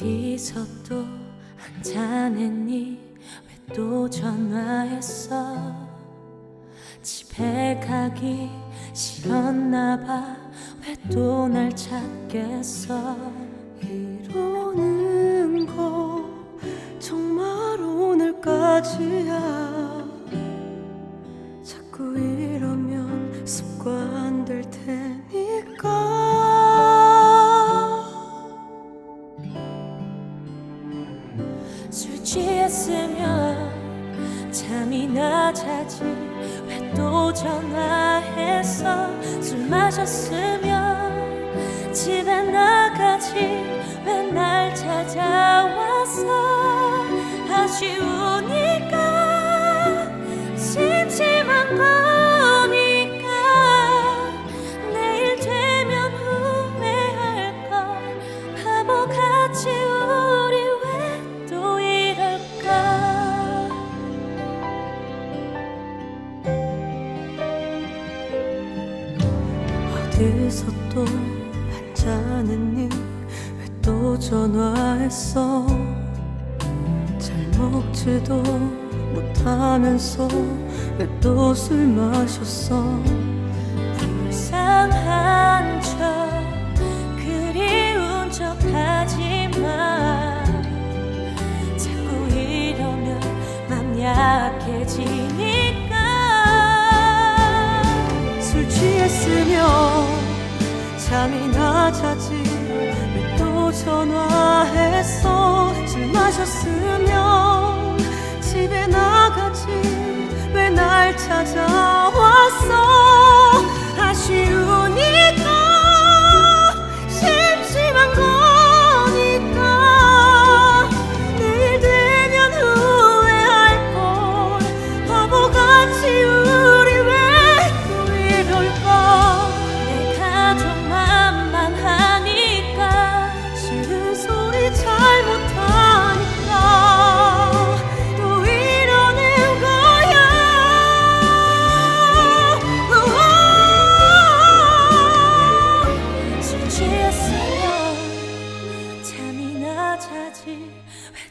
어디서 또 한잔했니? 왜 또 전화했어? 집에 가기 싫었나 봐왜 또 날 찾겠어? 이러는 거 정말 오늘까지야. 자꾸 이러면 습관 될 테니 술 취했으면 잠이 나 자지. 왜 또 전화했어 술 마셨으면 집에 나가지. 왜 날 찾아왔어 아쉬우 어디서 또 한잔했니 왜 또 전화했어? 잘 먹지도 못하면서 왜 또 술 마셨어 잠이나 자지 왜 또 전화했어? 술 마셨으면 집에 나가지 왜 날 찾아왔어? 아쉬우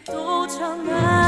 또 전화